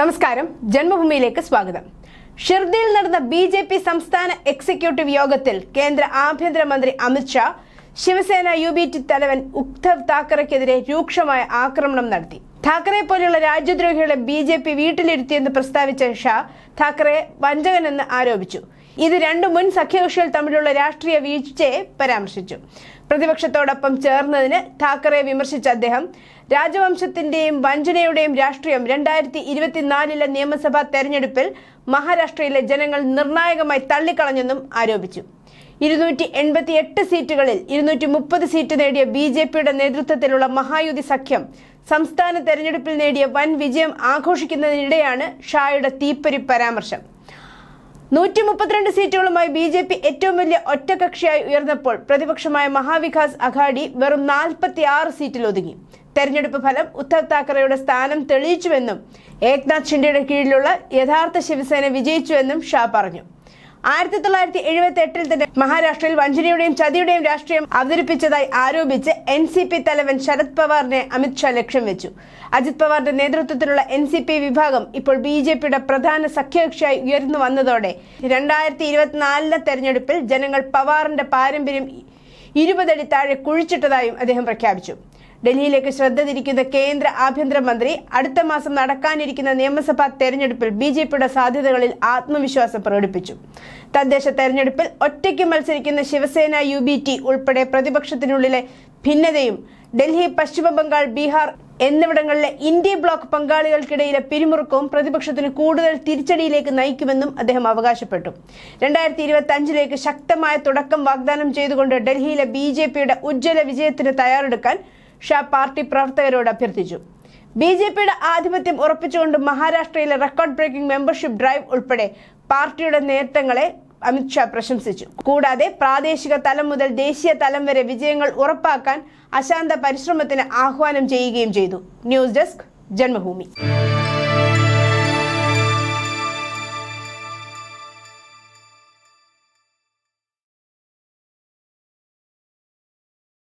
നമസ്കാരം. ജന്മഭൂമിയിലേക്ക് സ്വാഗതം. ഷിർദിയിൽ നടന്ന ബി ജെ പി സംസ്ഥാന എക്സിക്യൂട്ടീവ് യോഗത്തിൽ കേന്ദ്ര ആഭ്യന്തരമന്ത്രി Amit Shah Shiv Sena U B T തലവൻ ഉദ്ധവ് താക്കറെക്കെതിരെ രൂക്ഷമായ ആക്രമണം നടത്തി. താക്കറെ പോലെയുള്ള രാജ്യദ്രോഹികളെ ബി ജെ പി വീട്ടിലിരുത്തിയെന്ന് പ്രസ്താവിച്ച ഷാ താക്കറെ വഞ്ചകനെന്ന് ആരോപിച്ചു. ഇത് രണ്ട് മുൻ സഖ്യകക്ഷികൾ തമ്മിലുള്ള രാഷ്ട്രീയ വീഴ്ചയെ പരാമർശിച്ചു. പ്രതിപക്ഷത്തോടൊപ്പം ചേർന്നതിന് താക്കറെ വിമർശിച്ച അദ്ദേഹം രാജവംശത്തിന്റെയും വഞ്ചനയുടെയും രാഷ്ട്രീയം രണ്ടായിരത്തി ഇരുപത്തിനാലിലെ നിയമസഭാ തെരഞ്ഞെടുപ്പിൽ മഹാരാഷ്ട്രയിലെ ജനങ്ങൾ നിർണായകമായി തള്ളിക്കളഞ്ഞെന്നും ആരോപിച്ചു. ഇരുന്നൂറ്റി എൺപത്തി എട്ട് സീറ്റുകളിൽ ഇരുന്നൂറ്റി മുപ്പത് സീറ്റ് നേടിയ ബി ജെ പിയുടെ നേതൃത്വത്തിലുള്ള മഹായുതി സഖ്യം സംസ്ഥാന തെരഞ്ഞെടുപ്പിൽ നേടിയ വൻ വിജയം ആഘോഷിക്കുന്നതിനിടെയാണ് ഷായുടെ തീപ്പൊരി പരാമർശം. നൂറ്റി മുപ്പത്തിരണ്ട് സീറ്റുകളുമായി ബി ജെ പി ഏറ്റവും വലിയ ഒറ്റകക്ഷിയായി ഉയർന്നപ്പോൾ പ്രതിപക്ഷമായ മഹാവികാസ് അഘാഡി വെറും നാൽപ്പത്തി ആറ് സീറ്റിൽ ഒതുങ്ങി തെരഞ്ഞെടുപ്പ് ഫലം ഉദ്ധവ് താക്കറെയുടെ സ്ഥാനം തെളിയിച്ചുവെന്നും ഏക്നാഥ് ഷിൻഡെയുടെ കീഴിലുള്ള യഥാർത്ഥ ശിവസേന വിജയിച്ചുവെന്നും ഷാ പറഞ്ഞു. ആയിരത്തി തൊള്ളായിരത്തി എഴുപത്തി എട്ടിൽ തന്നെ മഹാരാഷ്ട്രയിൽ വഞ്ചനയുടെയും ചതിയുടെയും രാഷ്ട്രീയം അവതരിപ്പിച്ചതായി ആരോപിച്ച് എൻ സി പി തലവൻ ശരത് പവാറിനെ അമിത്ഷാ ലക്ഷ്യം വെച്ചു. അജിത് പവാറിന്റെ നേതൃത്വത്തിലുള്ള എൻ സി പി വിഭാഗം ഇപ്പോൾ ബി ജെ പിയുടെ പ്രധാന സഖ്യകക്ഷിയായി ഉയർന്നു വന്നതോടെ രണ്ടായിരത്തി ഇരുപത്തിനാലിലെ തെരഞ്ഞെടുപ്പിൽ ജനങ്ങൾ പവാറിന്റെ പാരമ്പര്യം ഇരുപതടി താഴെ കുഴിച്ചിട്ടതായും അദ്ദേഹം പ്രഖ്യാപിച്ചു. ഡൽഹിയിലേക്ക് ശ്രദ്ധ തിരിക്കുന്ന കേന്ദ്ര ആഭ്യന്തരമന്ത്രി അടുത്ത മാസം നടക്കാനിരിക്കുന്ന നിയമസഭാ തെരഞ്ഞെടുപ്പിൽ ബി ജെ പിയുടെ സാധ്യതകളിൽ ആത്മവിശ്വാസം പ്രകടിപ്പിച്ചു. തദ്ദേശ തെരഞ്ഞെടുപ്പിൽ ഒറ്റയ്ക്ക് മത്സരിക്കുന്ന ശിവസേന യു ബി ടി ഉൾപ്പെടെ പ്രതിപക്ഷത്തിനുള്ളിലെ ഭിന്നതയും ഡൽഹി പശ്ചിമ ബംഗാൾ ബീഹാർ എന്നിവിടങ്ങളിലെ ഇന്ത്യ ബ്ലോക്ക് പങ്കാളികൾക്കിടയിലെ പിരിമുറുക്കവും പ്രതിപക്ഷത്തിന് കൂടുതൽ തിരിച്ചടിയിലേക്ക് നയിക്കുമെന്നും അദ്ദേഹം അവകാശപ്പെട്ടു. രണ്ടായിരത്തി ഇരുപത്തി അഞ്ചിലേക്ക് ശക്തമായ തുടക്കം വാഗ്ദാനം ചെയ്തുകൊണ്ട് ഡൽഹിയിലെ ബി ജെ പിയുടെ ഉജ്ജ്വല വിജയത്തിന് തയ്യാറെടുക്കാൻ ഷാ പാർട്ടി പ്രവർത്തകരോട് അഭ്യർത്ഥിച്ചു. ബി ജെ പിയുടെ ആധിപത്യം ഉറപ്പിച്ചുകൊണ്ട് മഹാരാഷ്ട്രയിലെ റെക്കോർഡ് ബ്രേക്കിംഗ് മെമ്പർഷിപ്പ് ഡ്രൈവ് ഉൾപ്പെടെ പാർട്ടിയുടെ നേട്ടങ്ങളെ അമിത്ഷാ പ്രശംസിച്ചു. കൂടാതെ പ്രാദേശിക തലം മുതൽ ദേശീയ തലം വരെ വിജയങ്ങൾ ഉറപ്പാക്കാൻ അശാന്ത പരിശ്രമത്തിന് ആഹ്വാനം ചെയ്യുകയും ചെയ്തു. News desk Janmabhumi.